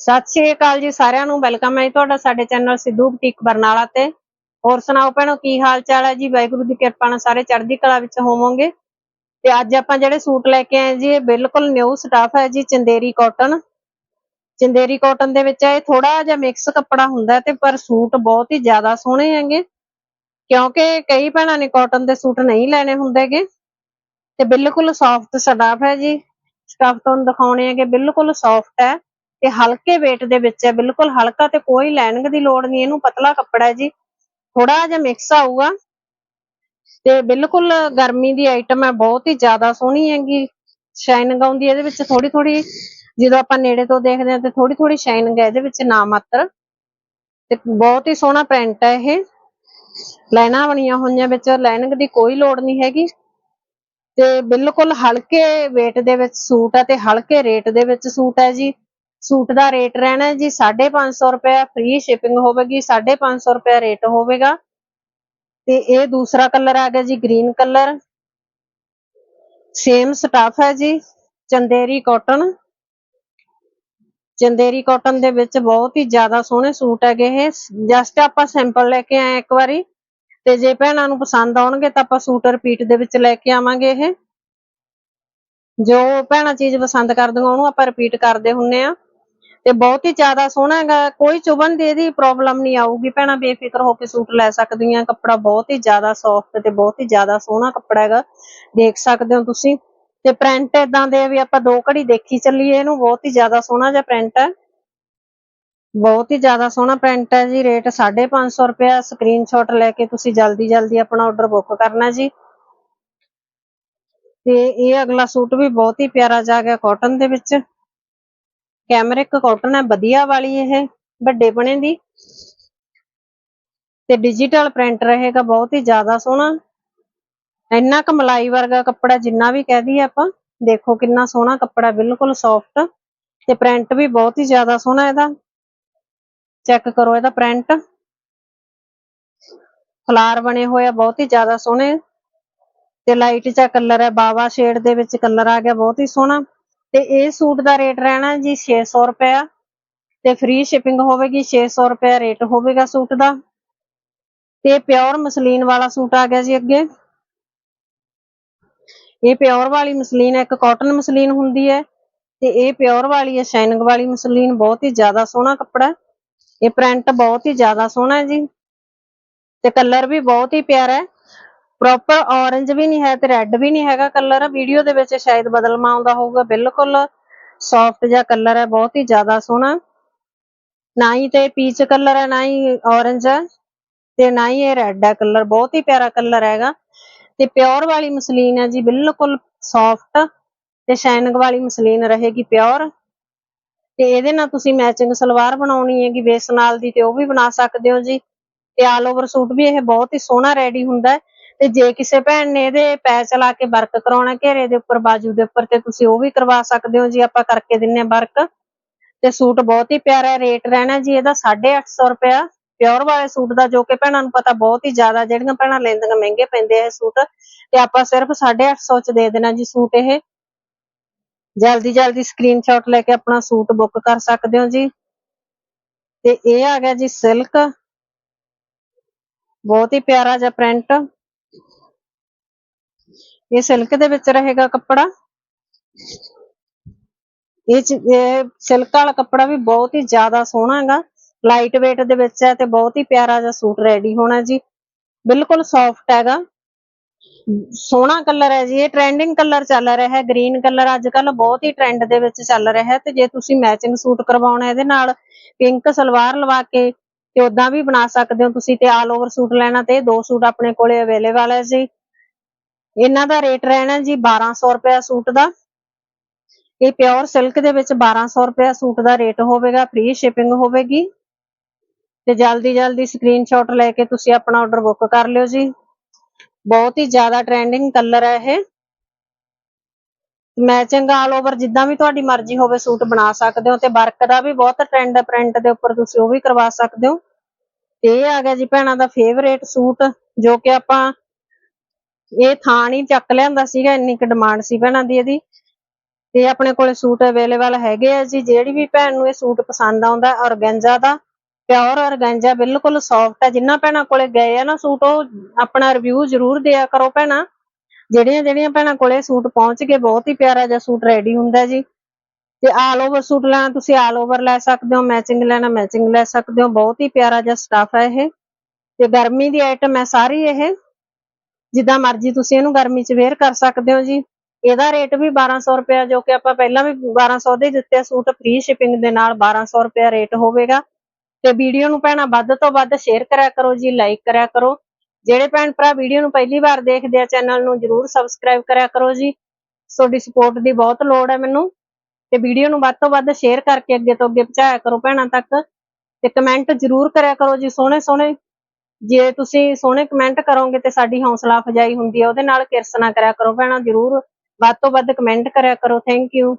ਸਤਿ ਸ਼੍ਰੀ ਅਕਾਲ ਜੀ ਸਾਰਿਆਂ ਨੂੰ, ਵੈਲਕਮ ਹੈ ਜੀ ਤੁਹਾਡਾ ਸਾਡੇ ਚੈਨਲ ਸਿੱਧੂ ਬੁਟੀਕ ਬਰਨਾਲਾ ਤੇ। ਹੋਰ ਸੁਣਾਓ ਭੈਣੋ, ਕੀ ਹਾਲ ਚਾਲ ਹੈ ਜੀ? ਵਾਹਿਗੁਰੂ ਦੀ ਕਿਰਪਾ ਨਾਲ ਸਾਰੇ ਚੜ੍ਹਦੀ ਕਲਾ ਵਿੱਚ ਹੋਵੋਗੇ। ਤੇ ਅੱਜ ਆਪਾਂ ਜਿਹੜੇ ਸੂਟ ਲੈ ਕੇ ਆਏ ਜੀ, ਇਹ ਬਿਲਕੁਲ ਨਿਊ ਸਟਾਫ ਹੈ ਜੀ, ਚੰਦੇਰੀ ਕਾਟਨ ਚੰਦੇਰੀ ਕਾਟਨ ਦੇ ਵਿੱਚ ਇਹ ਥੋੜਾ ਜਿਹਾ ਮਿਕਸ ਕੱਪੜਾ ਹੁੰਦਾ ਤੇ ਪਰ ਸੂਟ ਬਹੁਤ ਹੀ ਜ਼ਿਆਦਾ ਸੋਹਣੇ ਹੈਗੇ। ਕਿਉਂਕਿ ਕਈ ਭੈਣਾਂ ਨੇ ਕਾਟਨ ਦੇ ਸੂਟ ਨਹੀਂ ਲੈਣੇ ਹੁੰਦੇਗੇ। ਤੇ ਬਿਲਕੁਲ ਸੌਫਟ ਸਟਾਫ ਹੈ ਜੀ। ਸਟਾਫ ਤੁਹਾਨੂੰ ਦਿਖਾਉਣੇ ਹੈਗੇ, ਬਿਲਕੁਲ ਸੌਫਟ ਹੈ। ਤੇ ਹਲਕੇ weight ਦੇ ਵਿੱਚ ਹੈ, ਬਿਲਕੁਲ ਹਲਕਾ ਤੇ ਕੋਈ ਲਾਈਨਿੰਗ ਦੀ ਲੋੜ ਨਹੀਂ, ਇਹਨੂੰ ਪਤਲਾ ਕੱਪੜਾ ਹੈ ਜੀ। ਥੋੜਾ ਜਿਹਾ ਮਿਕਸ ਆਊਗਾ। ਤੇ ਬਿਲਕੁਲ ਗਰਮੀ ਦੀ ਆਈਟਮ ਹੈ, ਬਹੁਤ ਹੀ ਜ਼ਿਆਦਾ ਸੋਹਣੀ ਹੈਗੀ। ਸ਼ਾਈਨਿੰਗ ਆਉਂਦੀ ਇਹਦੇ ਵਿੱਚ ਥੋੜੀ ਥੋੜੀ ਜਦੋਂ ਆਪਾਂ ਨੇੜੇ ਤੋਂ ਦੇਖਦੇ ਹਾਂ ਤੇ ਥੋੜੀ ਥੋੜੀ ਸ਼ਾਈਨਿੰਗ ਹੈ, ਇਹਦੇ ਵਿੱਚ ਨਾ ਮਾਤਰ। ਤੇ ਬਹੁਤ ਹੀ ਸੋਹਣਾ ਪ੍ਰਿੰਟ ਹੈ ਇਹ। ਲਾਈਨਾਂ ਬਣੀਆਂ ਹੋਈਆਂ ਵਿੱਚ ਲਾਈਨਿੰਗ ਦੀ ਕੋਈ ਲੋੜ ਨਹੀਂ ਹੈਗੀ। ਤੇ ਬਿਲਕੁਲ ਹਲਕੇ weight ਦੇ ਵਿੱਚ ਸੂਟ ਹੈ ਤੇ ਹਲਕੇ ਰੇਟ ਦੇ ਵਿੱਚ ਸੂਟ ਹੈ ਜੀ। ਸੂਟ ਦਾ ਰੇਟ ਰਹਿਣਾ ਹੈ ਜੀ 550 ਰੁਪਏ ਫ੍ਰੀ ਸ਼ਿਪਿੰਗ ਹੋਵੇਗੀ 550 ਰੁਪਏ ਰੇਟ ਹੋਵੇਗਾ। ਤੇ ਇਹ ਦੂਸਰਾ ਕਲਰ ਆ ਗਿਆ ਜੀ ਗ੍ਰੀਨ ਕਲਰ। ਸੇਮ ਸਟਾਫ ਹੈ ਜੀ, ਚੰਦੇਰੀ ਕਾਟਨ ਚੰਦੇਰੀ ਕਾਟਨ ਦੇ ਵਿੱਚ ਬਹੁਤ ਹੀ ਜ਼ਿਆਦਾ ਸੋਹਣੇ ਸੂਟ ਹੈਗੇ ਇਹ। ਜਸਟ ਆਪਾਂ ਸੈਂਪਲ ਲੈ ਕੇ ਆਏ ਇੱਕ ਵਾਰੀ। ਤੇ ਜੇ ਭੈਣਾਂ ਨੂੰ ਪਸੰਦ ਆਉਣਗੇ ਤਾਂ ਆਪਾਂ ਸੂਟ ਰਿਪੀਟ ਦੇ ਵਿੱਚ ਲੈ ਕੇ ਆਵਾਂਗੇ ਇਹ। ਜੋ ਭੈਣਾਂ ਚੀਜ਼ ਪਸੰਦ ਕਰਦੀਆਂ, ਉਹਨੂੰ ਆਪਾਂ ਰਿਪੀਟ ਕਰਦੇ ਹੁੰਨੇ ਆ। ਤੇ ਬਹੁਤ ਹੀ ਜ਼ਿਆਦਾ ਸੋਹਣਾ ਹੈਗਾ। ਕੋਈ ਚੁਬਨ ਦੀ ਇਹਦੀ ਪ੍ਰੋਬਲਮ ਨਹੀਂ ਆਊਗੀ। ਭੈਣਾਂ, ਬੇਫਿਕਰ ਹੋ ਕੇ ਸੂਟ ਲੈ ਸਕਦੀਆਂ ਕੱਪੜਾ ਬਹੁਤ ਹੀ ਜ਼ਿਆਦਾ ਸੌਫਟ ਤੇ ਬਹੁਤ ਹੀ ਜ਼ਿਆਦਾ ਸੋਹਣਾ ਕੱਪੜਾ ਹੈਗਾ। ਦੇਖ ਸਕਦੇ ਹੋ ਤੁਸੀਂ। ਤੇ ਪ੍ਰਿੰਟ ਇਦਾਂ ਦੇ ਵੀ ਆਪਾਂ ਦੋ ਘੜੀ ਦੇਖੀ ਚੱਲੀਏ। ਇਹਨੂੰ ਬਹੁਤ ਹੀ ਜ਼ਿਆਦਾ ਸੋਹਣਾ ਜਿਹਾ ਪ੍ਰਿੰਟ ਹੈ। ਬਹੁਤ ਹੀ ਜ਼ਿਆਦਾ ਸੋਹਣਾ ਪ੍ਰਿੰਟ ਹੈ ਜੀ। ਰੇਟ 550 ਰੁਪਏ ਸਕਰੀਨਸ਼ਾਟ ਲੈ ਕੇ ਤੁਸੀਂ ਜਲਦੀ ਜਲਦੀ ਆਪਣਾ ਆਰਡਰ ਬੁੱਕ ਕਰਨਾ ਜੀ। ਤੇ ਇਹ ਅਗਲਾ ਸੂਟ ਵੀ ਬਹੁਤ ਹੀ ਪਿਆਰਾ ਜਾ ਗਿਆ ਕਾਟਨ ਦੇ ਵਿੱਚ। ਕੈਮਰਿਕ ਕਾਟਨ ਹੈ, ਵਧੀਆ ਵਾਲੀ ਇਹ ਵੱਡੇ ਬਣੇ ਦੀ। ਤੇ ਡਿਜੀਟਲ ਪ੍ਰਿੰਟ ਰਹੇਗਾ, ਬਹੁਤ ਹੀ ਜ਼ਿਆਦਾ ਸੋਹਣਾ। ਇੰਨਾ ਕੁ ਮਲਾਈ ਵਰਗਾ ਕੱਪੜਾ ਜਿੰਨਾ ਵੀ ਕਹਿ ਦਈਏ ਆਪਾਂ, ਦੇਖੋ ਕਿੰਨਾ ਸੋਹਣਾ ਕੱਪੜਾ, ਬਿਲਕੁਲ ਸੌਫਟ ਤੇ ਪ੍ਰਿੰਟ ਵੀ ਬਹੁਤ ਹੀ ਜ਼ਿਆਦਾ ਸੋਹਣਾ ਇਹਦਾ। ਚੈੱਕ ਕਰੋ ਇਹਦਾ ਪ੍ਰਿੰਟ ਫਲਾਰ ਬਣੇ ਹੋਏ ਆ, ਬਹੁਤ ਹੀ ਜ਼ਿਆਦਾ ਸੋਹਣੇ। ਤੇ ਲਾਈਟ ਜਿਹਾ ਕਲਰ ਹੈ, ਬਾਵਾ ਸ਼ੇਡ ਦੇ ਵਿੱਚ ਕਲਰ ਆ ਗਿਆ, ਬਹੁਤ ਹੀ ਸੋਹਣਾ। ਤੇ ਇਹ ਸੂਟ ਦਾ ਰੇਟ ਰਹਿਣਾ ਜੀ 600 ਰੁਪਇਆ। ਤੇ ਫ੍ਰੀ ਸ਼ਿਪਿੰਗ ਹੋਵੇਗੀ 600 ਰੁਪਇਆ ਰੇਟ ਹੋਵੇਗਾ ਸੂਟ ਦਾ। ਤੇ ਪਿਓਰ ਮਸਲੀਨ ਵਾਲਾ ਸੂਟ ਆ ਗਿਆ ਜੀ ਅੱਗੇ। ਇਹ ਪਿਓਰ ਵਾਲੀ ਮਸਲੀਨ ਹੈ, ਇੱਕ ਕਾਟਨ ਮਸਲੀਨ ਹੁੰਦੀ ਹੈ। ਤੇ ਇਹ ਪਿਓਰ ਵਾਲੀ ਹੈ ਸ਼ਾਈਨਿੰਗ ਵਾਲੀ ਮਸਲੀਨ, ਬਹੁਤ ਹੀ ਜ਼ਿਆਦਾ ਸੋਹਣਾ ਕੱਪੜਾ ਇਹ ਪ੍ਰਿੰਟ ਬਹੁਤ ਹੀ ਜ਼ਿਆਦਾ ਸੋਹਣਾ ਹੈ ਜੀ। ਤੇ ਕਲਰ ਵੀ ਬਹੁਤ ਹੀ ਪਿਆਰਾ ਹੈ। ਪ੍ਰੋਪਰ orange ਵੀ ਨਹੀਂ ਹੈ ਤੇ ਰੈੱਡ ਵੀ ਨਹੀਂ ਹੈਗਾ ਕਲਰ ਵੀਡੀਓ ਦੇ ਵਿੱਚ ਸ਼ਾਇਦ ਬਦਲਮਾ ਆਉਂਦਾ ਹੋਊਗਾ, ਬਿਲਕੁਲ ਸੌਫਟ ਜਿਹਾ ਕਲਰ ਹੈ, ਬਹੁਤ ਹੀ ਜ਼ਿਆਦਾ ਸੋਹਣਾ। ਨਾ ਹੀ ਤੇ ਪੀਚ ਕਲਰ ਹੈ, ਨਾ ਹੀ orange ਹੈ, ਤੇ ਨਾ ਹੀ ਇਹ ਰੈੱਡ ਹੈ ਕਲਰ ਬਹੁਤ ਹੀ ਪਿਆਰਾ ਕਲਰ ਹੈਗਾ। ਤੇ ਪਿਓਰ ਵਾਲੀ ਮਸਲੀਨ ਹੈ ਜੀ, ਬਿਲਕੁਲ ਸੌਫਟ ਤੇ ਸ਼ਾਈਨਿੰਗ ਵਾਲੀ ਮਸਲੀਨ ਰਹੇਗੀ ਪਿਓਰ ਤੇ ਇਹਦੇ ਨਾਲ ਤੁਸੀਂ ਮੈਚਿੰਗ ਸਲਵਾਰ ਬਣਾਉਣੀ ਹੈਗੀ ਬੇਸ ਨਾਲ ਦੀ ਤੇ ਉਹ ਵੀ ਬਣਾ ਸਕਦੇ ਹੋ ਜੀ। ਤੇ ਆਲ ਓਵਰ ਸੂਟ ਵੀ ਇਹ ਬਹੁਤ ਹੀ ਸੋਹਣਾ ਰੈਡੀ ਹੁੰਦਾ ਹੈ। ਤੇ ਜੇ ਕਿਸੇ ਭੈਣ ਨੇ ਇਹਦੇ ਪੈਚ ਲਾ ਕੇ ਵਰਕ ਕਰਾਉਣਾ ਘੇਰੇ ਦੇ ਉੱਪਰ, ਬਾਜੂ ਦੇ ਉੱਪਰ, ਤੇ ਤੁਸੀਂ ਉਹ ਵੀ ਕਰਵਾ ਸਕਦੇ ਹੋ ਜੀ, ਆਪਾਂ ਕਰਕੇ ਦਿੰਨੇ ਆ ਵਰਕ। ਤੇ ਸੂਟ ਬਹੁਤ ਹੀ ਪਿਆਰਾ ਰੇਟ ਰਹਿਣਾ ਜੀ, ਇਹਦਾ 850 ਰੁਪਇਆ। ਪਿਓਰ ਵਾਲੇ ਸੂਟ ਦਾ ਜੋ ਕਿ ਭੈਣਾਂ ਨੂੰ ਪਤਾ ਬਹੁਤ ਹੀ ਜ਼ਿਆਦਾ, ਜਿਹੜੀਆਂ ਭੈਣਾਂ ਲੈਂਦੀਆਂ ਮਹਿੰਗੇ ਪੈਂਦੇ ਆ ਇਹ ਸੂਟ, ਤੇ ਆਪਾਂ ਸਿਰਫ 850 ਚ ਦੇ ਦੇਣਾ ਜੀ ਸੂਟ ਇਹ। ਜਲਦੀ ਜਲਦੀ ਸਕਰੀਨਸ਼ਾਟ ਲੈ ਕੇ ਆਪਣਾ ਸੂਟ ਬੁੱਕ ਕਰ ਸਕਦੇ ਹੋ ਜੀ। ਤੇ ਇਹ ਆ ਗਿਆ ਜੀ ਸਿਲਕ ਬਹੁਤ ਹੀ ਪਿਆਰਾ ਜਿਹਾ ਪ੍ਰਿੰਟ ਇਹ ਸਿਲਕ ਦੇ ਵਿੱਚ ਰਹੇਗਾ ਕੱਪੜਾ। ਇਹ ਸਿਲਕ ਵਾਲਾ ਕੱਪੜਾ ਵੀ ਬਹੁਤ ਹੀ ਜ਼ਿਆਦਾ ਸੋਹਣਾ ਹੈਗਾ। ਲਾਈਟ weight ਦੇ ਵਿੱਚ ਹੈ ਤੇ ਬਹੁਤ ਹੀ ਪਿਆਰਾ ਜਿਹਾ ਸੂਟ ਰੈਡੀ ਹੋਣਾ ਜੀ। ਬਿਲਕੁਲ ਸੌਫਟ ਹੈਗਾ। ਸੋਹਣਾ ਕਲਰ ਹੈ ਜੀ। ਇਹ ਟ੍ਰੈਂਡਿੰਗ ਕਲਰ ਚੱਲ ਰਿਹਾ ਹੈ। ਗ੍ਰੀਨ ਕਲਰ ਅੱਜ ਕੱਲ ਬਹੁਤ ਹੀ ਟ੍ਰੈਂਡ ਦੇ ਵਿੱਚ ਚੱਲ ਰਿਹਾ ਹੈ ਤੇ ਜੇ ਤੁਸੀਂ ਮੈਚਿੰਗ ਸੂਟ ਕਰਵਾਉਣਾ ਇਹਦੇ ਨਾਲ ਪਿੰਕ ਸਲਵਾਰ ਲਵਾ ਕੇ ਤੇ ਉਦਾਂ ਵੀ ਬਣਾ ਸਕਦੇ ਹੋ ਤੁਸੀਂ ਤੇ ਆਲ ਓਵਰ ਸੂਟ ਲੈਣਾ ਤੇ ਦੋ ਸੂਟ ਆਪਣੇ ਕੋਲੇ ਅਵੇਲੇਬਲ ਹੈ ਜੀ। ਇਹਨਾਂ ਦਾ ਰੇਟ ਰਹਿਣਾ ਜੀ 1200 ਰੁਪਏ ਸੂਟ ਦਾ। ਇਹ ਪਿਓਰ ਸਿਲਕ ਦੇ ਵਿੱਚ 1200 ਰੁਪਏ ਸੂਟ ਦਾ ਰੇਟ ਹੋਵੇਗਾ ਫ੍ਰੀ ਸ਼ਿਪਿੰਗ ਹੋਵੇਗੀ। ਤੇ ਜਲਦੀ ਜਲਦੀ ਸਕਰੀਨਸ਼ਾਟ ਲੈ ਕੇ ਤੁਸੀਂ ਆਪਣਾ ਆਰਡਰ ਬੁੱਕ ਕਰ ਲਿਓ ਜੀ। ਬਹੁਤ ਹੀ ਜ਼ਿਆਦਾ ਟ੍ਰੈਂਡਿੰਗ ਕਲਰ ਹੈ ਇਹ। ਮੈਚਿੰਗ ਆਲ ਓਵਰ ਜਿੱਦਾਂ ਵੀ ਤੁਹਾਡੀ ਮਰਜ਼ੀ ਹੋਵੇ ਸੂਟ ਬਣਾ ਸਕਦੇ ਹੋ ਤੇ ਵਰਕ ਦਾ ਵੀ ਬਹੁਤ ਟ੍ਰੈਂਡ ਹੈ ਪ੍ਰਿੰਟ ਦੇ ਉੱਪਰ ਤੁਸੀਂ ਉਹ ਵੀ ਕਰਵਾ ਸਕਦੇ ਹੋ। ਤੇ ਇਹ ਆ ਗਿਆ ਜੀ ਭੈਣਾਂ ਦਾ ਫੇਵਰੇਟ ਸੂਟ ਜੋ ਕਿ ਆਪਾਂ ਇਹ ਥਾਂ ਹੀ ਚੱਕ ਲਿਆਂਦਾ ਸੀਗਾ, ਇੰਨੀ ਕੁ ਡਿਮਾਂਡ ਸੀ ਭੈਣਾਂ ਦੀ ਇਹਦੀ। ਤੇ ਆਪਣੇ ਕੋਲੇ ਸੂਟ ਅਵੇਲੇਬਲ ਹੈਗੇ ਆ ਜੀ, ਜਿਹੜੀ ਵੀ ਭੈਣ ਨੂੰ ਇਹ ਸੂਟ ਪਸੰਦ ਆਉਂਦਾ ਔਰਗੈਂਜਾ ਦਾ ਪਿਓਰ ਔਰਗੈਂਜਾ ਬਿਲਕੁਲ ਸੌਫਟ ਆ। ਜਿੰਨਾ ਭੈਣਾਂ ਕੋਲੇ ਗਏ ਆ ਨਾ ਸੂਟ ਉਹ ਆਪਣਾ ਰਿਵਿਊ ਜ਼ਰੂਰ ਦਿਆ ਕਰੋ ਭੈਣਾਂ। ਜਿਹੜੀਆਂ ਜਿਹੜੀਆਂ ਭੈਣਾਂ ਕੋਲੇ ਸੂਟ ਪਹੁੰਚ ਗਏ, ਬਹੁਤ ਹੀ ਪਿਆਰਾ ਜਿਹਾ ਸੂਟ ਰੈਡੀ ਹੁੰਦਾ ਜੀ। ਤੇ ਆਲ ਓਵਰ ਸੂਟ ਲੈਣਾ, ਤੁਸੀਂ ਆਲ ਓਵਰ ਲੈ ਸਕਦੇ ਹੋ ਮੈਚਿੰਗ ਲੈਣਾ ਮੈਚਿੰਗ ਲੈ ਸਕਦੇ ਹੋ, ਬਹੁਤ ਹੀ ਪਿਆਰਾ ਜਿਹਾ ਸਟਾਫ ਹੈ ਇਹ। ਤੇ ਗਰਮੀ ਦੀ ਆਈਟਮ ਹੈ ਸਾਰੀ ਇਹ। ਜਿੱਦਾਂ ਮਰਜ਼ੀ ਤੁਸੀਂ ਇਹਨੂੰ ਗਰਮੀ 'ਚ ਵੇਅਰ ਕਰ ਸਕਦੇ ਹੋ ਜੀ। ਇਹਦਾ ਰੇਟ ਵੀ 1200 ਰੁਪਇਆ, ਜੋ ਕਿ ਆਪਾਂ ਪਹਿਲਾਂ ਵੀ 1200 ਦੇ ਦਿੱਤੇ ਸੂਟ ਫ੍ਰੀ ਸ਼ਿਪਿੰਗ ਦੇ ਨਾਲ 1200 ਰੁਪਇਆ ਰੇਟ ਹੋਵੇਗਾ। ਤੇ ਵੀਡੀਓ ਨੂੰ ਭੈਣਾਂ ਵੱਧ ਤੋਂ ਵੱਧ ਸ਼ੇਅਰ ਕਰਿਆ ਕਰੋ ਜੀ ਲਾਈਕ ਕਰਿਆ ਕਰੋ। ਜਿਹੜੇ ਭੈਣ ਭਰਾ ਵੀਡੀਓ ਨੂੰ ਪਹਿਲੀ ਵਾਰ ਦੇਖਦੇ ਆ ਚੈਨਲ ਨੂੰ, ਜਰੂਰ ਸਬਸਕ੍ਰਾਈਬ ਕਰਿਆ ਕਰੋ ਜੀ। ਤੁਹਾਡੀ ਸਪੋਰਟ ਦੀ ਬਹੁਤ ਲੋੜ ਹੈ ਮੈਨੂੰ। ਤੇ ਵੀਡੀਓ ਨੂੰ ਵੱਧ ਤੋਂ ਵੱਧ ਸ਼ੇਅਰ ਕਰਕੇ ਅੱਗੇ ਤੋਂ ਅੱਗੇ ਪਹੁੰਚਾਇਆ ਕਰੋ ਭੈਣਾਂ ਤੱਕ ਤੇ ਕਮੈਂਟ ਜਰੂਰ ਕਰਿਆ ਕਰੋ ਜੀ, ਸੋਹਣੇ ਸੋਹਣੇ। ਜੇ ਤੁਸੀਂ ਸੋਹਣੇ ਕਮੈਂਟ ਕਰੋਗੇ ਤੇ ਸਾਡੀ ਹੌਸਲਾ ਅਫਜਾਈ ਹੁੰਦੀ ਹੈ, ਉਹਦੇ ਨਾਲ ਕਿਰਸ ਨਾ ਕਰਿਆ ਕਰੋ ਭੈਣਾਂ, ਜਰੂਰ। ਵੱਧ ਤੋਂ ਵੱਧ ਕਮੈਂਟ ਕਰਿਆ ਕਰੋ ਥੈਂਕ ਯੂ